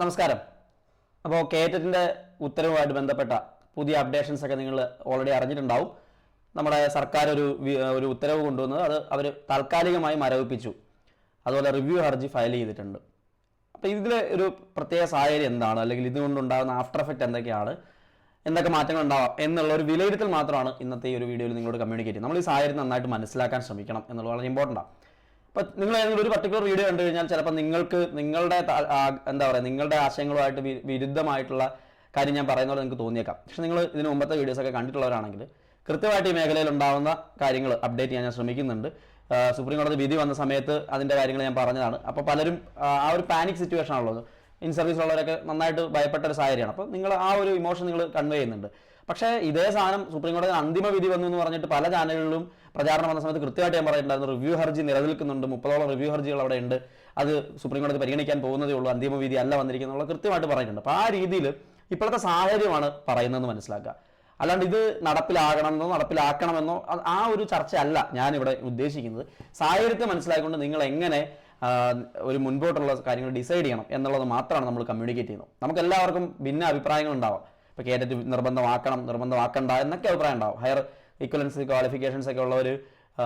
നമസ്കാരം. അപ്പോൾ കേറ്ററ്റിന്റെ ഉത്തരവുമായിട്ട് ബന്ധപ്പെട്ട പുതിയ അപ്ഡേഷൻസ് ഒക്കെ നിങ്ങൾ ഓൾറെഡി അറിഞ്ഞിട്ടുണ്ടാവും. നമ്മുടെ സർക്കാർ ഒരു ഒരു ഉത്തരവ് കൊണ്ടുവന്നത് അത് അവർ താൽക്കാലികമായി മരവിപ്പിച്ചു. അതുപോലെ റിവ്യൂ ഹർജി ഫയൽ ചെയ്തിട്ടുണ്ട്. അപ്പോൾ ഇതിൽ ഒരു പ്രത്യേക സാഹചര്യം എന്താണ്? അല്ലെങ്കിൽ ഇതുകൊണ്ടുണ്ടാകുന്ന ആഫ്റ്റർ എഫക്റ്റ് എന്തൊക്കെയാണ്? എന്തൊക്കെ മാറ്റങ്ങൾ ഉണ്ടാവാം? എന്നുള്ള ഒരു വിലയിരുത്തൽ മാത്രമാണ് ഇന്നത്തെ ഈ ഒരു വീഡിയോയിൽ നിങ്ങളോട് കമ്മ്യൂണിക്കേറ്റ് ചെയ്യുന്നത്. നമ്മൾ ഈ സാഹചര്യം നന്നായിട്ട് മനസ്സിലാക്കാൻ ശ്രമിക്കണം എന്നുള്ളത് വളരെ ഇമ്പോർട്ടന്റ് ആണ് അപ്പം നിങ്ങൾ ഏതെങ്കിലും ഒരു പർട്ടിക്കുലർ വീഡിയോ കണ്ടു കഴിഞ്ഞാൽ ചിലപ്പോൾ നിങ്ങൾക്ക് നിങ്ങളുടെ എന്താ പറയുക നിങ്ങളുടെ ആശയങ്ങളുമായിട്ട് വിരുദ്ധമായിട്ടുള്ള കാര്യം ഞാൻ പറയുന്ന പോലെ നിങ്ങൾക്ക് തോന്നിയേക്കാം. പക്ഷെ നിങ്ങൾ ഇതിന് മുമ്പത്തെ വീഡിയോസ് ഒക്കെ കണ്ടിട്ടുള്ളവരാണെങ്കിൽ കൃത്യമായിട്ട് ഈ മേഖലയിൽ ഉണ്ടാവുന്ന കാര്യങ്ങൾ അപ്ഡേറ്റ് ചെയ്യാൻ ഞാൻ ശ്രമിക്കുന്നുണ്ട്. സുപ്രീം കോടതി വിധി വന്ന സമയത്ത് അതിന്റെ കാര്യങ്ങൾ ഞാൻ പറഞ്ഞതാണ്. അപ്പോൾ പലരും ആ, ഒരു പാനിക് സിറ്റുവേഷൻ ആണുള്ളത്. ഇൻ സർവീസിലുള്ളവരൊക്കെ നന്നായിട്ട് ഭയപ്പെട്ട ഒരു സാഹചര്യമാണ്. അപ്പോൾ നിങ്ങൾ ആ ഒരു ഇമോഷൻ നിങ്ങൾ കൺവേ ചെയ്യുന്നുണ്ട്. പക്ഷേ ഇതേ സാധനം സുപ്രീം കോടതി അന്തിമ വിധി വന്നു എന്ന് പറഞ്ഞിട്ട് പല ചാനലുകളിലും പ്രചാരണം വന്ന സമയത്ത് കൃത്യമായിട്ട് ഞാൻ പറഞ്ഞിട്ടുണ്ടായിരുന്നു. റിവ്യൂ ഹർജി നിലനിൽക്കുന്നുണ്ട്. മുപ്പതോളം റിവ്യൂ ഹർജികൾ അവിടെ ഉണ്ട്. അത് സുപ്രീം കോടതി പരിഗണിക്കാൻ പോകുന്നതേ ഉള്ളൂ. അന്തിമ വിധി അല്ല വന്നിരിക്കുന്നുള്ള കൃത്യമായിട്ട് പറഞ്ഞിട്ടുണ്ട് അപ്പോൾ ആ രീതിയിൽ ഇപ്പോഴത്തെ സാഹചര്യമാണ് പറയുന്നതെന്ന് മനസ്സിലാക്കുക. അല്ലാണ്ട് ഇത് നടപ്പിലാകണമെന്നോ നടപ്പിലാക്കണമെന്നോ ആ ഒരു ചർച്ചയല്ല ഞാനിവിടെ ഉദ്ദേശിക്കുന്നത്. സാഹചര്യത്തെ മനസ്സിലാക്കിക്കൊണ്ട് നിങ്ങൾ എങ്ങനെ ഒരു മുൻപോട്ടുള്ള കാര്യങ്ങൾ ഡിസൈഡ് ചെയ്യണം എന്നുള്ളത് മാത്രമാണ് നമ്മൾ കമ്മ്യൂണിക്കേറ്റ് ചെയ്യുന്നത്. നമുക്ക് എല്ലാവർക്കും ഭിന്ന അഭിപ്രായങ്ങൾ ഉണ്ടാവാം. ഇപ്പോൾ കേരറ്റ് നിർബന്ധമാക്കണം നിർബന്ധമാക്കണ്ട എന്നൊക്കെ അഭിപ്രായം ഉണ്ടാവും. ഹയർ ഈക്വലൻസ് ക്വാളിഫിക്കേഷൻസ് ഒക്കെ ഉള്ളവർ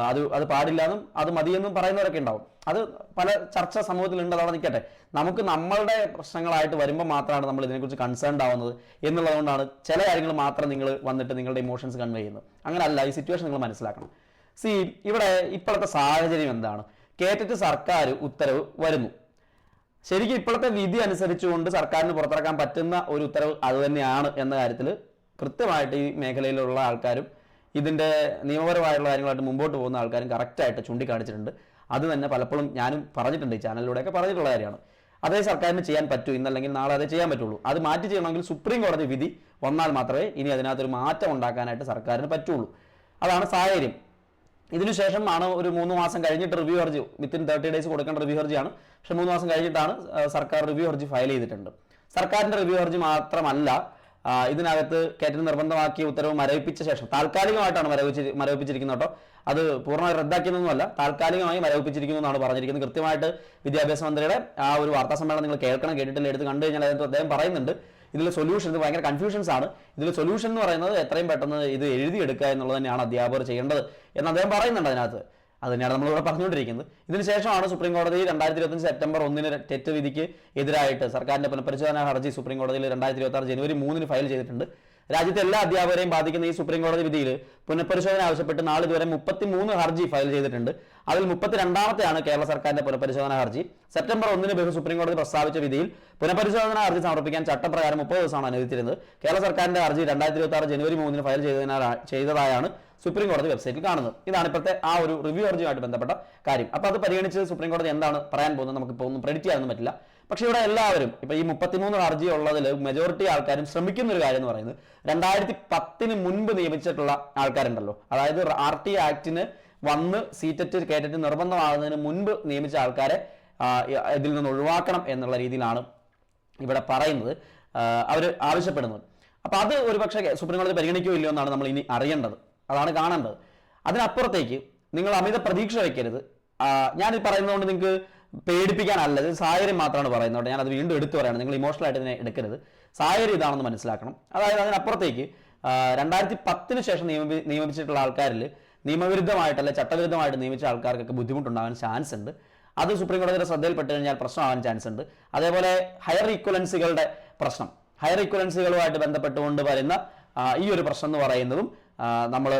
അത് അത് പാടില്ല എന്നും അത് മതിയെന്നും പറയുന്നവരൊക്കെ ഉണ്ടാവും. അത് പല ചർച്ച സമൂഹത്തിലുണ്ട് അതവിടെ നിൽക്കട്ടെ. നമുക്ക് നമ്മളുടെ പ്രശ്നങ്ങളായിട്ട് വരുമ്പോൾ മാത്രമാണ് നമ്മൾ ഇതിനെക്കുറിച്ച് കൺസേൺഡ് ആവുന്നത് എന്നുള്ളതുകൊണ്ടാണ് ചില കാര്യങ്ങൾ മാത്രം നിങ്ങൾ വന്നിട്ട് നിങ്ങളുടെ ഇമോഷൻസ് കൺവേ ചെയ്യുന്നത്. അങ്ങനല്ല ഈ സിറ്റുവേഷൻ നിങ്ങൾ മനസ്സിലാക്കണം. സി ഇവിടെ ഇപ്പോഴത്തെ സാഹചര്യം എന്താണ്? കേട്ടിട്ട് സർക്കാർ ഉത്തരവ് വരുന്നു. ശരിക്കും ഇപ്പോഴത്തെ വിധി അനുസരിച്ചുകൊണ്ട് സർക്കാരിന് പുറത്തിറക്കാൻ പറ്റുന്ന ഒരു ഉത്തരവ് അത് തന്നെയാണ് എന്ന കാര്യത്തിൽ കൃത്യമായിട്ട് ഈ മേഖലയിലുള്ള ആൾക്കാരും ഇതിന്റെ നിയമപരമായിട്ടുള്ള കാര്യങ്ങളായിട്ട് മുമ്പോട്ട് പോകുന്ന ആൾക്കാരും കറക്റ്റായിട്ട് ചൂണ്ടിക്കാണിച്ചിട്ടുണ്ട്. അത് തന്നെ പലപ്പോഴും ഞാനും പറഞ്ഞിട്ടുണ്ട് ഈ ചാനലിലൂടെയൊക്കെ പറഞ്ഞിട്ടുള്ള കാര്യമാണ്. അതേ സർക്കാരിന് ചെയ്യാൻ പറ്റൂ ഇന്നല്ലെങ്കിൽ നാളെ അതേ ചെയ്യാൻ പറ്റുള്ളൂ. അത് മാറ്റി ചെയ്യണമെങ്കിൽ സുപ്രീം കോടതി വിധി വന്നാൽ മാത്രമേ ഇനി അതിനകത്തൊരു മാറ്റം ഉണ്ടാക്കാനായിട്ട് സർക്കാരിന് പറ്റുള്ളൂ. അതാണ് സാഹചര്യം. ഇതിനുശേഷം ആണ് ഒരു മൂന്ന് മാസം കഴിഞ്ഞിട്ട് റിവ്യൂ ഹർജി വിത്തിൻ തേർട്ടി ഡേയ്സ് കൊടുക്കേണ്ട റിവ്യൂ ഹർജിയാണ്. പക്ഷെ മൂന്ന് മാസം കഴിഞ്ഞിട്ടാണ് സർക്കാർ റിവ്യൂ ഹർജി ഫയൽ ചെയ്തിട്ടുണ്ട്. സർക്കാരിന്റെ റിവ്യൂ ഹർജി മാത്രമല്ല ഇതിനകത്ത് കേറ്റിന് നിർബന്ധമാക്കിയ ഉത്തരവ് മരവിപ്പിച്ച ശേഷം താൽക്കാലികമായിട്ടാണ് മരവിച്ച് മരവിപ്പിച്ചിരിക്കുന്നത് കേട്ടോ. അത് പൂർണമായി റദ്ദാക്കിയതൊന്നുമല്ല താൽക്കാലികമായി മരവിപ്പിച്ചിരിക്കുന്നു എന്നാണ് പറഞ്ഞിരിക്കുന്നത്. കൃത്യമായിട്ട് വിദ്യാഭ്യാസ മന്ത്രിയുടെ ആ ഒരു വാർത്താ സമ്മേളനം നിങ്ങൾ കേൾക്കണം കേട്ടിട്ടില്ല എടുത്ത് കണ്ടു കഴിഞ്ഞാൽ അതിനകത്ത് അദ്ദേഹം പറയുന്നുണ്ട്. ഇതിൽ സൊല്യൂഷൻ ഇത് ഭയങ്കര കൺഫ്യൂഷൻസ് ആണ്. ഇതിൽ സൊല്യൂഷൻ എന്ന് പറയുന്നത് എത്രയും പെട്ടെന്ന് ഇത് എഴുതിയെടുക്കുക എന്നുള്ളത് തന്നെയാണ് അധ്യാപകർ ചെയ്യേണ്ടത് എന്ന് അദ്ദേഹം പറയുന്നുണ്ട് അതിനകത്ത്. അത് തന്നെയാണ് നമ്മളിവിടെ പറഞ്ഞുകൊണ്ടിരിക്കുന്നത്. ഇതിനുശേഷമാണ് സുപ്രീം കോടതി രണ്ടായിരത്തി ഇരുപത്തഞ്ച് സെപ്റ്റംബർ ഒന്നിന് തെറ്റ് വിധിക്ക് എതിരായിട്ട് സർക്കാരിന്റെ പുനഃപരിശോധന ഹർജി സുപ്രീം കോടതിയിൽ രണ്ടായിരത്തി ഇരുപത്തി ആറ് ജനുവരി മൂന്നിന് ഫയൽ ചെയ്തിട്ടുണ്ട്. രാജ്യത്തെ എല്ലാ അധ്യാപകരെയും ബാധിക്കുന്ന ഈ സുപ്രീം കോടതി വിധിയിൽ പുനഃപരിശോധന ആവശ്യപ്പെട്ട് നാളിതുവരെ മുപ്പത്തി മൂന്ന് ഹർജി ഫയൽ ചെയ്തിട്ടുണ്ട്. അതിൽ മുപ്പത്തിരണ്ടാമത്തെയാണ് കേരള സർക്കാരിന്റെ പുനഃപരിശോധന ഹർജി. സെപ്റ്റംബർ ഒന്നിന് ബഹു സുപ്രീം കോടതി പ്രസ്താവിച്ച വിധിയിൽ പുനഃപരിശോധന ഹർജി സമർപ്പിക്കാൻ ചട്ടപ്രകാരം മുപ്പത് ദിവസമാണ് അനുവദിച്ചിരുന്നത്. കേരള സർക്കാരിന്റെ ഹർജി രണ്ടായിരത്തി ഇരുപത്തി ആറ് ജനുവരി മൂന്നിന് ഫയൽ ചെയ്തതായാണ് സുപ്രീം കോടതി വെബ്സൈറ്റിൽ കാണുന്നത്. ഇതാണ് ഇപ്പോഴത്തെ ആ ഒരു റിവ്യൂ ഹർജിയുമായിട്ട് ബന്ധപ്പെട്ട കാര്യം. അപ്പോൾ അത് പരിഗണിച്ച് സുപ്രീം കോടതി എന്താണ് പറയാൻ പോകുന്നത്? നമുക്കിപ്പോൾ ഒന്നും പ്രെഡിക്റ്റ് ചെയ്യാനൊന്നും പറ്റില്ല. പക്ഷേ ഇവിടെ എല്ലാവരും ഇപ്പൊ ഈ മുപ്പത്തിമൂന്ന് ഹർജി ഉള്ളതിൽ മെജോറിറ്റി ആൾക്കാരും ശ്രമിക്കുന്ന ഒരു കാര്യം എന്ന് പറയുന്നത് രണ്ടായിരത്തി പത്തിന് മുൻപ് നിയമിച്ചിട്ടുള്ള ആൾക്കാരുണ്ടല്ലോ. അതായത് ആർ ടി ആക്ടിന് വന്ന് സീറ്ററ്റ് കേറ്ററ്റ് നിർബന്ധമാകുന്നതിന് മുൻപ് നിയമിച്ച ആൾക്കാരെ ഇതിൽ നിന്ന് ഒഴിവാക്കണം എന്നുള്ള രീതിയിലാണ് ഇവിടെ പറയുന്നത് അവർ ആവശ്യപ്പെടുന്നത്. അപ്പോൾ അത് ഒരുപക്ഷെ സുപ്രീം കോടതി പരിഗണിക്കുകയോ ഇല്ലയോ എന്നാണ് നമ്മൾ ഇനി അറിയേണ്ടത്. അതാണ് കാണേണ്ടത്. അതിനപ്പുറത്തേക്ക് നിങ്ങൾ അമിത പ്രതീക്ഷ വയ്ക്കരുത് ഞാൻ പറയുന്നതുകൊണ്ട് നിങ്ങൾക്ക് പേടിപ്പിക്കാനല്ല ഇത് സാഹചര്യം മാത്രമാണ് പറയുന്നത് ഞാൻ അത് വീണ്ടും എടുത്തു പറയണം നിങ്ങൾ ഇമോഷണൽ ആയിട്ട് ഇതിനെ എടുക്കരുത്. സാഹചര്യം ഇതാണെന്ന് മനസ്സിലാക്കണം. അതായത് അതിനപ്പുറത്തേക്ക് രണ്ടായിരത്തി പത്തിന് ശേഷം നിയമി നിയമിച്ചിട്ടുള്ള ആൾക്കാരിൽ നിയമവിരുദ്ധമായിട്ടല്ല ചട്ടവിരുദ്ധമായിട്ട് നിയമിച്ച ആൾക്കാർക്കൊക്കെ ബുദ്ധിമുട്ടുണ്ടാകാൻ ചാൻസ് ഉണ്ട്. അത് സുപ്രീം കോടതിയുടെ ശ്രദ്ധയിൽപ്പെട്ട് കഴിഞ്ഞാൽ പ്രശ്നമാകാൻ ചാൻസ് ഉണ്ട്. അതേപോലെ ഹയർ ഈക്വലൻസികളുടെ പ്രശ്നം. ഹയർ ഈക്വലൻസികളുമായിട്ട് ബന്ധപ്പെട്ടുകൊണ്ട് വരുന്ന ഈ ഒരു പ്രശ്നം എന്ന് പറയുന്നതും നമ്മൾ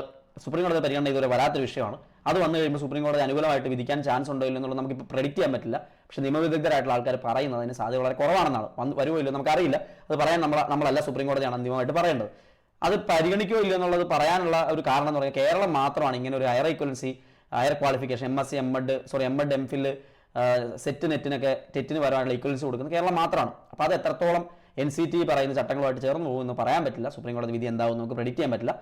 സുപ്രീം കോടതി പരിഗണന ഇതുവരെ വരാത്തൊരു വിഷയമാണ്. അത് വന്നു കഴിയുമ്പോൾ സുപ്രീം കോടതി അനുകൂലമായിട്ട് വിധിക്കാൻ ചാൻസ് ഉണ്ടോ ഇല്ല എന്നുള്ളത് നമുക്ക് പ്രെഡിക്റ്റ് ചെയ്യാൻ പറ്റില്ല. പക്ഷേ നിയമവിദഗ്ധരായിട്ടുള്ള ആൾക്കാർ പറയുന്നതിന് സാധ്യത വളരെ കുറവാണെന്നാണ്. വന്ന് വരുമോ ഇല്ലോ നമുക്കറിയില്ല. അത് പറയാൻ നമ്മൾ നമ്മളല്ല സുപ്രീം കോടതിയാണ് അന്തിമമായിട്ട് പറയേണ്ടത്. അത് പരിഗണിക്കുകയോ ഇല്ല എന്നുള്ളത് പറയാനുള്ള ഒരു കാരണം എന്ന് പറഞ്ഞാൽ കേരളം മാത്രമാണ് ഇങ്ങനെ ഒരു higher equivalency higher qualification M S C M Ed sorry M Ed M Phil SET നെറ്റിനൊക്കെ ടെറ്റിന് വരാനുള്ള ഈക്വലൻസി കൊടുക്കുന്നത് കേരളം മാത്രമാണ്. അപ്പോൾ അത് എത്രത്തോളം എൻ സി ടി പറയുന്ന ചട്ടങ്ങളുമായിട്ട് ചേർന്ന് പോകുമെന്ന് പറയാൻ പറ്റില്ല. സുപ്രീം കോടതി വിധി എന്താവും നമുക്ക് പ്രെഡിക്റ്റ് ചെയ്യാൻ പറ്റില്ല.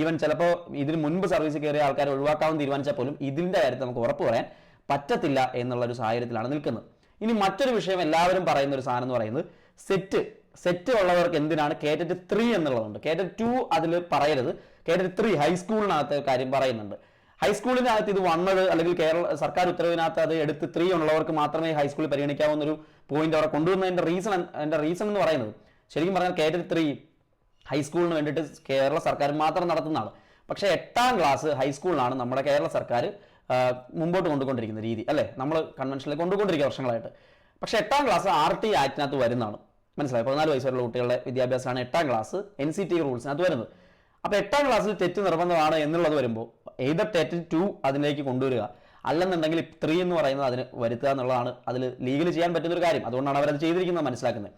ഈവൻ ചിലപ്പോൾ ഇതിന് മുൻപ് സർവീസ് കയറിയ ആൾക്കാരെ ഒഴിവാക്കാമെന്ന് തീരുമാനിച്ചാൽ പോലും ഇതിന്റെ കാര്യത്തിൽ നമുക്ക് ഉറപ്പ് പറയാൻ പറ്റത്തില്ല എന്നുള്ള ഒരു സാഹചര്യത്തിലാണ് നിൽക്കുന്നത്. ഇനി മറ്റൊരു വിഷയം എല്ലാവരും പറയുന്ന ഒരു സാധനം എന്ന് പറയുന്നത് സെറ്റ് സെറ്റ് ഉള്ളവർക്ക് എന്തിനാണ് കേറ്ററ്റ് ത്രീ എന്നുള്ളതുണ്ട്. കേറ്ററ്റ് ടു അതിൽ പറയരുത്. കേറ്ററ്റ് ത്രീ ഹൈസ്കൂളിനകത്ത് കാര്യം പറയുന്നുണ്ട്. ഹൈസ്കൂളിനകത്ത് ഇത് വന്നത് അല്ലെങ്കിൽ കേരള സർക്കാർ ഉത്തരവിനകത്ത് അത് എടുത്ത് ത്രീ ഉള്ളവർക്ക് മാത്രമേ ഹൈസ്കൂളിൽ പരിഗണിക്കാവുന്ന ഒരു പോയിന്റ് അവിടെ കൊണ്ടുവന്നതിന്റെ റീസൺ അതിന്റെ റീസൺ എന്ന് പറയുന്നത്. ശരിക്കും പറഞ്ഞാൽ കേറ്റഡ് ത്രീ ഹൈസ്കൂളിന് വേണ്ടിയിട്ട് കേരള സർക്കാർ മാത്രം നടത്തുന്നതാണ്. പക്ഷേ എട്ടാം ക്ലാസ് ഹൈസ്കൂളിലാണ് നമ്മുടെ കേരള സർക്കാർ മുമ്പോട്ട് കൊണ്ടുകൊണ്ടിരിക്കുന്ന രീതി. അല്ലേ? നമ്മൾ കൺവെൻഷനിൽ കൊണ്ടുകൊണ്ടിരിക്കുക വർഷങ്ങളായിട്ട്. പക്ഷേ എട്ടാം ക്ലാസ് ആർ ടി ആക്ടിനകത്ത് വരുന്നതാണ്. മനസ്സിലായി? പതിനാല് വയസ്സുള്ള കുട്ടികളുടെ വിദ്യാഭ്യാസമാണ് എട്ടാം ക്ലാസ് എൻ സി ടി റൂൾസിനകത്ത് വരുന്നത്. അപ്പോൾ എട്ടാം ക്ലാസ്സിൽ തെറ്റ് നിർബന്ധമാണ് എന്നുള്ളത് വരുമ്പോൾ ഏതർ തെറ്റ് ടു അതിലേക്ക് കൊണ്ടുവരിക അല്ലെന്നുണ്ടെങ്കിൽ ത്രീ എന്ന് പറയുന്നത് അതിന് വരുത്തുക എന്നുള്ളതാണ് അതിൽ ലീഗൽ ചെയ്യാൻ പറ്റുന്ന ഒരു കാര്യം. അതുകൊണ്ടാണ് അവരത് ചെയ്തിരിക്കുന്നത് മനസ്സിലാക്കുന്നത്.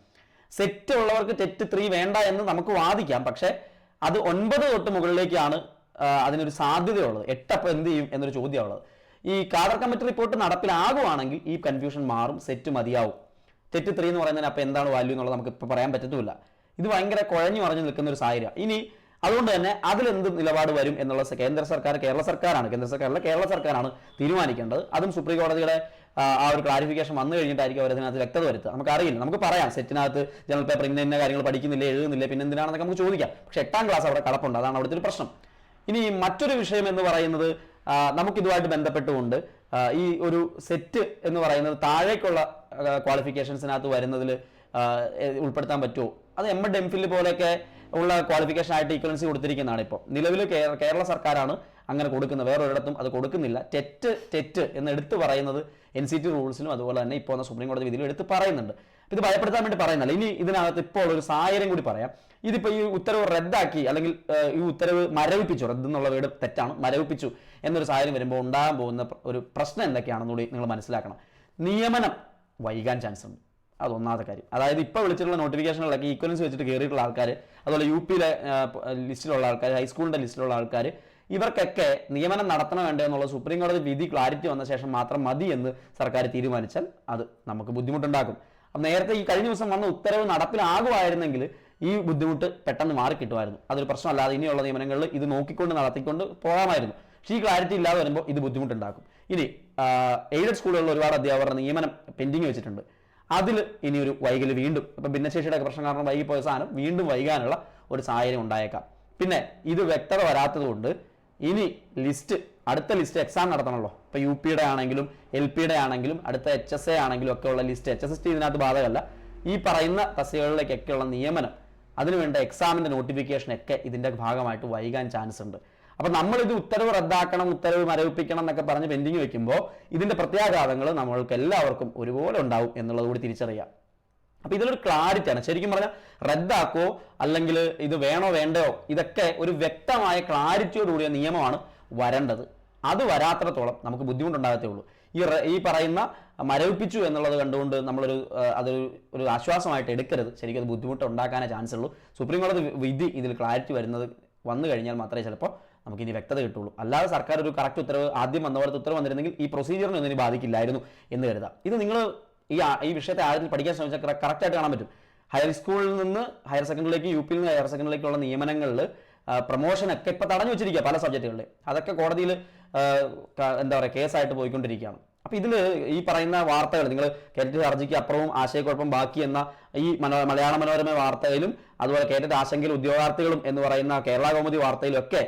സെറ്റ് ഉള്ളവർക്ക് തെറ്റ് ത്രീ വേണ്ട എന്ന് നമുക്ക് വാദിക്കാം. പക്ഷേ അത് ഒൻപത് തൊട്ട് മുകളിലേക്കാണ് അതിനൊരു സാധ്യതയുള്ളത്. എട്ടപ്പം എന്ത് ചെയ്യും എന്നൊരു ചോദ്യമുള്ളത് ഈ കാദർ കമ്മിറ്റി റിപ്പോർട്ട് നടപ്പിലാകുവാണെങ്കിൽ ഈ കൺഫ്യൂഷൻ മാറും സെറ്റ് മതിയാവും. തെറ്റ് ത്രീ എന്ന് പറയുന്നതിന് അപ്പം എന്താണ് വാല്യൂ എന്നുള്ളത് നമുക്ക് ഇപ്പോൾ പറയാൻ പറ്റത്തുമില്ല. ഇത് ഭയങ്കര കുഴഞ്ഞു മറിഞ്ഞു നിൽക്കുന്ന ഒരു സാഹചര്യം. ഇനി അതുകൊണ്ട് തന്നെ അതിലെന്ത് നിലപാട് വരും എന്നുള്ള കേന്ദ്ര സർക്കാർ കേരള സർക്കാരാണ്. കേന്ദ്ര സർക്കാരല്ല കേരള സർക്കാരാണ് തീരുമാനിക്കേണ്ടത്. അതും സുപ്രീം കോടതിയുടെ ആ, ഒരു ക്ലാരിഫിക്കേഷൻ വന്നു കഴിഞ്ഞിട്ടായിരിക്കും അവർ അതിനകത്ത് വ്യക്തത വരുത്തുക. നമുക്ക് അറിയില്ല നമുക്ക് പറയാം. സെറ്റിനകത്ത് ജനറൽ പേപ്പർ ഇന്ന ഇന്ന കാര്യങ്ങൾ പഠിക്കുന്നില്ല എഴുതുന്നില്ല പിന്നെ എന്തിനാണെന്നൊക്കെ നമുക്ക് ചോദിക്കാം. പക്ഷേ എട്ടാം ക്ലാസ് അവിടെ കടപ്പുണ്ട്. അതാണ് അവിടുത്തെ ഒരു പ്രശ്നം. ഇനി മറ്റൊരു വിഷയം എന്ന് പറയുന്നത് നമുക്കിതുമായിട്ട് ബന്ധപ്പെട്ടുകൊണ്ട് ഈ ഒരു സെറ്റ് എന്ന് പറയുന്നത് താഴേക്കുള്ള ക്വാളിഫിക്കേഷൻസിനകത്ത് വരുന്നതിൽ ഉൾപ്പെടുത്താൻ പറ്റുമോ? അത് എം എഡ് എം ഫിൽ പോലെയൊക്കെ ഉള്ള ക്വാളിഫിക്കേഷൻ ആയിട്ട് ഈക്വലൻസി കൊടുത്തിരിക്കുന്നതാണ് ഇപ്പോൾ നിലവിൽ കേരള സർക്കാരാണ് അങ്ങനെ കൊടുക്കുന്ന വേറൊരിടത്തും അത് കൊടുക്കുന്നില്ല. തെറ്റ് തെറ്റ് എന്ന് എടുത്തു പറയുന്നത് എൻ സി ടി റൂൾസിലും അതുപോലെ തന്നെ ഇപ്പോൾ വന്ന സുപ്രീം കോടതി വിധിയിലും എടുത്ത് പറയുന്നുണ്ട്. ഇത് ഭയപ്പെടുത്താൻ വേണ്ടി പറയുന്നില്ല ഇനി ഇതിനകത്ത് ഇപ്പോൾ ഒരു സാഹചര്യം കൂടി പറയാം. ഇതിപ്പോൾ ഈ ഉത്തരവ് റദ്ദാക്കി അല്ലെങ്കിൽ ഈ ഉത്തരവ് മരവിപ്പിച്ചു. റദ്ദ് എന്നുള്ള വീട് തെറ്റാണ്. മരവിപ്പിച്ചു എന്നൊരു സാഹചര്യം വരുമ്പോൾ ഉണ്ടാകാൻ പോകുന്ന ഒരു പ്രശ്നം എന്തൊക്കെയാണെന്ന് കൂടി നിങ്ങൾ മനസ്സിലാക്കണം. നിയമനം വൈകാൻ ചാൻസ് ഉണ്ട് അത് ഒന്നാമത്തെ കാര്യം. അതായത് ഇപ്പോൾ വിളിച്ചിട്ടുള്ള നോട്ടിഫിക്കേഷനുകളൊക്കെ ഈക്വലൻസ് വെച്ചിട്ട് കയറിയിട്ടുള്ള ആൾക്കാർ അതുപോലെ യു പിയിലെ ലിസ്റ്റിലുള്ള ആൾക്കാർ ഹൈസ്കൂളിന്റെ ലിസ്റ്റിലുള്ള ആൾക്കാർ ഇവർക്കൊക്കെ നിയമനം നടത്തണം വേണ്ടേ എന്നുള്ള സുപ്രീം കോടതി വിധി ക്ലാരിറ്റി വന്ന ശേഷം മാത്രം മതി എന്ന് സർക്കാർ തീരുമാനിച്ചാൽ അത് നമുക്ക് ബുദ്ധിമുട്ടുണ്ടാക്കും. നേരത്തെ ഈ കഴിഞ്ഞ ദിവസം വന്ന ഉത്തരവ് നടപ്പിലാകുമായിരുന്നെങ്കിൽ ഈ ബുദ്ധിമുട്ട് പെട്ടെന്ന് മാറി കിട്ടുമായിരുന്നു അതൊരു പ്രശ്നമല്ലാതെ ഇനിയുള്ള നിയമനങ്ങളിൽ ഇത് നോക്കിക്കൊണ്ട് നടത്തിക്കൊണ്ട് പോകാമായിരുന്നു. പക്ഷേ ഈ ക്ലാരിറ്റി ഇല്ലാതെ വരുമ്പോൾ ഇത് ബുദ്ധിമുട്ടുണ്ടാക്കും. ഇനി എയ്ഡഡ് സ്കൂളുകളിൽ ഒരുപാട് അധ്യാപകരുടെ നിയമനം പെൻഡിങ് വെച്ചിട്ടുണ്ട്. അതിൽ ഇനി ഒരു വൈകൽ വീണ്ടും ഇപ്പം ഭിന്നശേഷിയുടെ പ്രശ്നം കാരണം വൈകിപ്പോയ സാധനം വീണ്ടും വൈകാനുള്ള ഒരു സാഹചര്യം ഉണ്ടായേക്കാം. പിന്നെ ഇത് വ്യക്തത വരാത്തത് കൊണ്ട് ഇനി ലിസ്റ്റ് അടുത്ത ലിസ്റ്റ് എക്സാം നടത്തണമല്ലോ ഇപ്പോൾ യു പിയുടെ ആണെങ്കിലും എൽ പിയുടെ ആണെങ്കിലും അടുത്ത എച്ച് എസ് എ ആണെങ്കിലും ഒക്കെ ഉള്ള list H S S T ഇതിനകത്ത് ബാധകമല്ല. ഈ പറയുന്ന തസ്തികകളിലേക്കൊക്കെയുള്ള നിയമനം അതിനുവേണ്ട എക്സാമിന്റെ നോട്ടിഫിക്കേഷൻ ഒക്കെ ഇതിന്റെ ഭാഗമായിട്ട് വൈകാൻ ചാൻസ് ഉണ്ട്. അപ്പോൾ നമ്മളിത് ഉത്തരവ് റദ്ദാക്കണം ഉത്തരവ് മരവിപ്പിക്കണം എന്നൊക്കെ പറഞ്ഞ് പെൻഡിങ് വെക്കുമ്പോൾ ഇതിന്റെ പ്രത്യാഘാതങ്ങൾ നമ്മൾക്ക് എല്ലാവർക്കും ഒരുപോലെ ഉണ്ടാവും എന്നുള്ളത് കൂടി തിരിച്ചറിയാം. അപ്പൊ ഇതിലൊരു ക്ലാരിറ്റിയാണ് ശരിക്കും പറഞ്ഞാൽ റദ്ദാക്കോ അല്ലെങ്കിൽ ഇത് വേണോ വേണ്ടയോ ഇതൊക്കെ ഒരു വ്യക്തമായ ക്ലാരിറ്റിയോടുകൂടിയ നിയമമാണ് വരേണ്ടത്. അത് വരാത്രത്തോളം നമുക്ക് ബുദ്ധിമുട്ടുണ്ടാകത്തേ ഉള്ളൂ. ഈ ഈ പറയുന്ന മരവിപ്പിച്ചു എന്നുള്ളത് കണ്ടുകൊണ്ട് നമ്മളൊരു അതൊരു ഒരു ആശ്വാസമായിട്ട് എടുക്കരുത്. ശരിക്കും അത് ബുദ്ധിമുട്ട് ഉണ്ടാക്കാനേ ചാൻസ് ഉള്ളൂ സുപ്രീം കോടതി വിധി ഇതിൽ ക്ലാരിറ്റി വരുന്നത് വന്നു കഴിഞ്ഞാൽ മാത്രമേ ചിലപ്പോൾ നമുക്ക് ഇനി വ്യക്തത കിട്ടുള്ളൂ. അല്ലാതെ സർക്കാർ ഒരു കറക്റ്റ് ഉത്തരവ് ആദ്യം വന്ന പോലത്തെ ഉത്തരവ് വന്നിരുന്നെങ്കിൽ ഈ പ്രൊസീജിയറിനെ ഇനി ബാധിക്കില്ലായിരുന്നു എന്ന് കരുതാം. ഇത് നിങ്ങൾ ഈ ഈ വിഷയത്തെ ആഴത്തിൽ പഠിക്കാൻ ശ്രമിച്ചാൽ കറക്റ്റായിട്ട് കാണാൻ പറ്റും. ഹയർ സ്കൂളിൽ നിന്ന് ഹയർ സെക്കൻഡറിയിലേക്ക് യു പിയിൽ നിന്ന് ഹയർ സെക്കൻഡറിയിലേക്കുള്ള നിയമനങ്ങളിൽ പ്രൊമോഷനൊക്കെ ഇപ്പം തടഞ്ഞു വെച്ചിരിക്കുക പല സബ്ജക്റ്റുകളിൽ അതൊക്കെ കോടതിയിൽ എന്താ പറയുക കേസായിട്ട് പോയിക്കൊണ്ടിരിക്കുകയാണ്. അപ്പോൾ ഇതിൽ ഈ പറയുന്ന വാർത്തകൾ നിങ്ങൾ കേരളത്തിൽ ഹർജിക്ക് അപ്പുറവും ആശയക്കുഴപ്പം ബാക്കി എന്ന ഈ മനോ മലയാള മനോരമ വാർത്തയിലും അതുപോലെ കേരളത്തിൽ ആശങ്കയിൽ ഉദ്യോഗാർത്ഥികളും എന്ന് പറയുന്ന കേരള കൗമുദി വാർത്തയിലും ഒക്കെ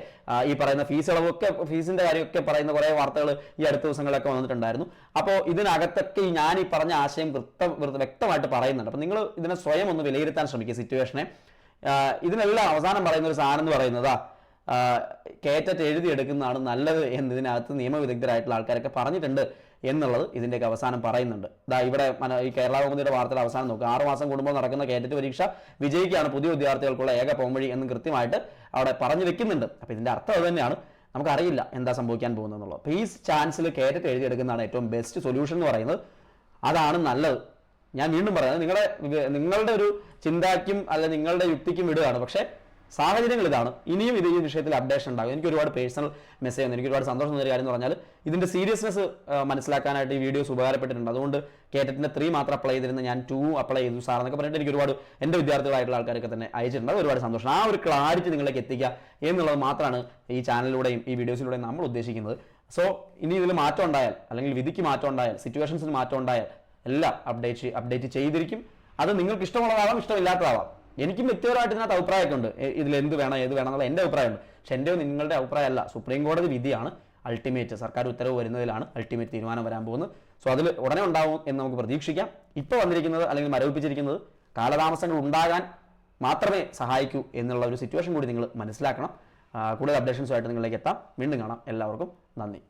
ഈ പറയുന്ന ഫീസ് ഇളവൊക്കെ ഫീസിന്റെ കാര്യമൊക്കെ പറയുന്ന കുറേ വാർത്തകൾ ഈ അടുത്ത ദിവസങ്ങളിലൊക്കെ വന്നിട്ടുണ്ടായിരുന്നു. അപ്പോൾ ഇതിനകത്തൊക്കെ ഞാൻ ഈ പറഞ്ഞ ആശയം കൃത്യം വ്യക്തമായിട്ട് പറയുന്നുണ്ട്. അപ്പോൾ നിങ്ങൾ ഇതിനെ സ്വയം ഒന്ന് വിലയിരുത്താൻ ശ്രമിക്കുക സിറ്റുവേഷനെ. ഇതിനെല്ലാം അവസാനം പറയുന്ന ഒരു സാധനം എന്ന് പറയുന്നതാ കേറ്ററ്റ് എഴുതിയെടുക്കുന്നതാണ് നല്ലത് എന്ന് ഇതിനകത്ത് നിയമവിദഗ്ധരായിട്ടുള്ള ആൾക്കാരൊക്കെ പറഞ്ഞിട്ടുണ്ട് എന്നുള്ളത് ഇതിന്റെയൊക്കെ അവസാനം പറയുന്നുണ്ട്. ദാ ഇവിടെ ഈ കേരള കൗമുദിയുടെ വാർത്തയുടെ അവസാനം നോക്കുക. ആറ് മാസം കൂടുമ്പോൾ നടക്കുന്ന കയറ്ററ്റ് പരീക്ഷ വിജയിക്കുകയാണ് പുതിയ വിദ്യാർത്ഥികൾക്കുള്ള ഏക പോംവഴി എന്ന് കൃത്യമായിട്ട് അവിടെ പറഞ്ഞു വെക്കുന്നുണ്ട്. അപ്പോൾ ഇതിന്റെ അർത്ഥം അത് തന്നെയാണ്. നമുക്കറിയില്ല എന്താ സംഭവിക്കാൻ പോകുന്നതെന്നുള്ളത്. അപ്പോൾ ഈ ചാൻസിൽ കയറ്ററ്റ് എഴുതിയെടുക്കുന്നതാണ് ഏറ്റവും ബെസ്റ്റ് സൊല്യൂഷൻ എന്ന് പറയുന്നത്. അതാണ് നല്ലത്. ഞാൻ വീണ്ടും പറയുന്നത് നിങ്ങളുടെ നിങ്ങളുടെ ഒരു ചിന്താക്കും അല്ലെ നിങ്ങളുടെ യുക്തിക്കും വിടുകയാണ്. പക്ഷേ സാഹചര്യങ്ങൾ ഇതാണ്. ഇനിയും ഇത് ഈ വിഷയത്തിൽ അപ്ഡേഷൻ ഉണ്ടാകും. എനിക്ക് ഒരുപാട് പേഴ്സണൽ മെസ്സേജ് വന്നു. എനിക്ക് ഒരുപാട് സന്തോഷം തരുന്ന കാര്യം എന്ന് പറഞ്ഞാൽ ഇതിന്റെ സീരിയസ്നെസ് മനസ്സിലാക്കാനായിട്ട് ഈ വീഡിയോസ് ഉപകാരപ്പെട്ടിട്ടുണ്ട്. അതുകൊണ്ട് കേറ്ററ്റിന്റെ ത്രീ മാത്രം അപ്ലൈ ചെയ്തിരുന്ന ഞാൻ ടു അപ്ലൈ ചെയ്തു. സാർ എന്നൊക്കെ പറഞ്ഞിട്ട് എനിക്ക് ഒരുപാട് എന്റെ വിദ്യാർത്ഥികളായിട്ടുള്ള ആൾക്കാരൊക്കെ തന്നെ അയച്ചിട്ടുണ്ട്. ഒരുപാട് സന്തോഷം. ആ ഒരു ക്ലാരിറ്റി നിങ്ങളിലേക്ക് എത്തിക്കുക എന്നുള്ളത് മാത്രമാണ് ഈ ചാനലിലൂടെയും ഈ വീഡിയോസിലൂടെയും നമ്മൾ ഉദ്ദേശിക്കുന്നത്. സോ ഇനി ഇതിൽ മാറ്റം ഉണ്ടായാൽ അല്ലെങ്കിൽ വിധിക്ക് മാറ്റം ഉണ്ടായാൽ സിറ്റുവേഷൻസിന് മാറ്റം ഉണ്ടായാൽ എല്ലാം അപ്ഡേറ്റ് അപ്ഡേറ്റ് ചെയ്തിരിക്കും. അത് നിങ്ങൾക്ക് ഇഷ്ടമുള്ളതാവാം ഇഷ്ടമില്ലാത്തതാവാം. എനിക്കും വ്യക്തിപരമായിട്ട് ഇതിനകത്ത് അഭിപ്രായമൊക്കെ ഉണ്ട് ഇതിൽ എന്ത് വേണം ഏത് വേണം എന്നുള്ള എന്റെ അഭിപ്രായമുണ്ട്. പക്ഷെ എന്റെ നിങ്ങളുടെ അഭിപ്രായമല്ല. സുപ്രീം കോടതി വിധിയാണ് അൾട്ടിമേറ്റ് സർക്കാർ ഉത്തരവ് വരുന്നതിലാണ് അൾട്ടിമേറ്റ് തീരുമാനം വരാൻ പോകുന്നത്. സോ അതിൽ ഉടനെ ഉണ്ടാവും എന്ന് നമുക്ക് പ്രതീക്ഷിക്കാം. ഇപ്പോൾ വന്നിരിക്കുന്നത് അല്ലെങ്കിൽ മരവിപ്പിച്ചിരിക്കുന്നത് കാലതാമസങ്ങൾ ഉണ്ടാകാൻ മാത്രമേ സഹായിക്കൂ എന്നുള്ള ഒരു സിറ്റുവേഷൻ കൂടി നിങ്ങൾ മനസ്സിലാക്കണം. കൂടുതൽ അപ്ഡേഷൻസുമായിട്ട് നിങ്ങളിലേക്ക് എത്താം. വീണ്ടും കാണാം. എല്ലാവർക്കും നന്ദി.